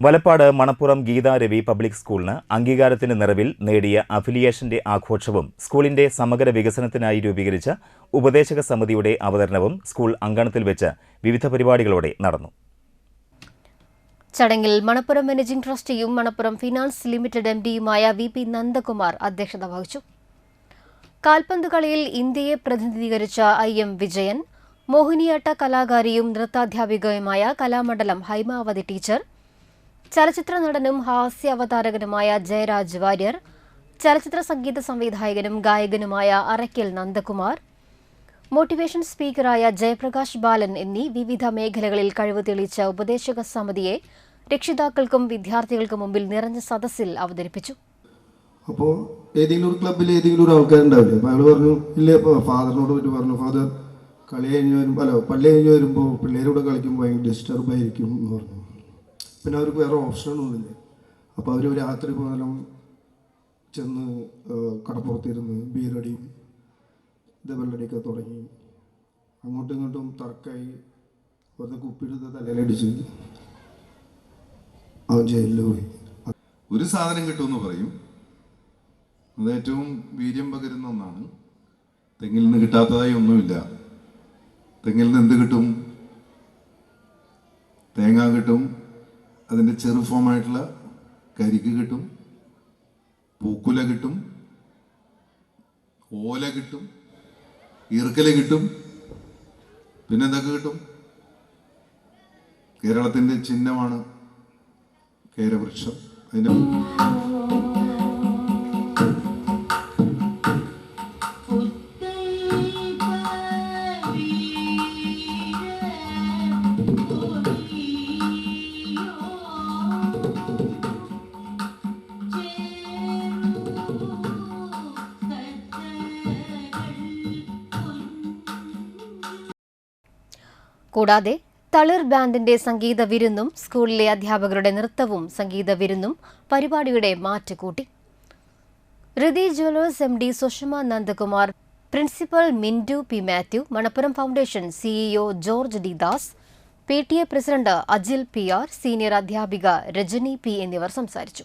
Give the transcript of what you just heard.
Valappad Manappuram Geetharavi public സ്കൂളിന് അംഗീകാരത്തിന്റെ നിറവിൽ നേടിയ അഫിലിയേഷന്റെ ആഘോഷവും സ്കൂളിന്റെ സമഗ്ര വികസനത്തിനായി രൂപീകരിച്ച ഉപദേശക സമിതിയുടെ അവതരണവും സ്കൂൾ അങ്കണത്തിൽ വെച്ച് വിവിധ പരിപാടികളോടെ നടന്നു. ചടങ്ങിൽ മണപ്പുറം മാനേജിംഗ് ട്രസ്റ്റിയും മണപ്പുറം ഫിനാൻസ് ലിമിറ്റഡ് എം ഡിയുമായ വി പി നന്ദകുമാർ അധ്യക്ഷത വഹിച്ചു. കാൽപന്ത് കളിയിൽ ഇന്ത്യയെ പ്രതിനിധീകരിച്ച ഐ എം വിജയൻ മോഹിനിയാട്ട കലാകാരിയും നൃത്താധ്യാപികയുമായ കലാമണ്ഡലം ഹൈമാവതി ടീച്ചർ ചലച്ചിത്ര നടനും ഹാസ്യ അവതാരകനുമായ ജയരാജ് വാര്യർ ചലച്ചിത്ര സംഗീത സംവിധായകനും ഗായകനുമായ അറയ്ക്കൽ നന്ദകുമാർ മോട്ടിവേഷൻ സ്പീക്കറായ ജയപ്രകാശ് ബാലൻ എന്നീ വിവിധ മേഖലകളിൽ കഴിവ് തെളിയിച്ച ഉപദേശക സമിതിയെ രക്ഷിതാക്കൾക്കും വിദ്യാർത്ഥികൾക്കും മുമ്പിൽ നിറഞ്ഞ സദസ്സിൽ അവതരിപ്പിച്ചു. അപ്പോൾ ഏതെങ്കിലും ഒരു ക്ലബ്ബിൽ ഏതെങ്കിലും ഒരു ആൾക്കാരുണ്ടാവില്ലേ? അപ്പോൾ അയാൾ പറഞ്ഞു ഇല്ലേ അപ്പോൾ ഫാദറിനോട് പറ്റി പറഞ്ഞു. ഫാദർ കളി കഴിഞ്ഞ് വരുമ്പോൾ അല്ല പള്ളി കഴിഞ്ഞ് വരുമ്പോൾ പിള്ളേരോട് കളിക്കുമ്പോൾ ഭയങ്കര ഡിസ്റ്റർബ് ആയിരിക്കും എന്ന് പറഞ്ഞു. പിന്നെ അവർക്ക് വേറെ ഓപ്ഷനൊന്നുമില്ല അപ്പോൾ അവർ രാത്രി പോലും ചെന്ന് കടപ്പുറത്തിരുന്ന് ബീരടിയും ഇതേപോലടിയൊക്കെ തുടങ്ങി. അങ്ങോട്ടും ഇങ്ങോട്ടും തർക്കായി. വെറുതെ കുപ്പിയെടുത്ത് തലയിലടിച്ച് അവൻ ജയിലിൽ പോയി. ഒരു സാധനം കിട്ടുമെന്ന് പറയും. അത് ഏറ്റവും വീര്യം പകരുന്ന ഒന്നാണ്. തെങ്ങിൽ നിന്ന് കിട്ടാത്തതായി ഒന്നുമില്ല. തെങ്ങിൽ നിന്ന് എന്ത് കിട്ടും? തേങ്ങ കിട്ടും. അതിന്റെ ചെറു ഫോമായിട്ടുള്ള കരിക്ക് കിട്ടും പൂക്കുല കിട്ടും ഓല കിട്ടും ഈർക്കല കിട്ടും. പിന്നെന്തൊക്കെ കിട്ടും? കേരളത്തിന്റെ ചിഹ്നമാണ് കേരവൃക്ഷം. അതിന്റെ കൂടാതെ തളിർ ബാൻഡിന്റെ സംഗീത വിരുന്നും സ്കൂളിലെ അധ്യാപകരുടെ നൃത്തവും സംഗീത വിരുന്നും പരിപാടിയുടെ മാറ്റുകൂട്ടി. Hridi jewellers M D Sushama Nandakumar principal Mindu P Mathew Manappuram foundation CEO George D Das P T A president Ajil P R senior അധ്യാപിക രജനി പി എന്നിവർ സംസാരിച്ചു.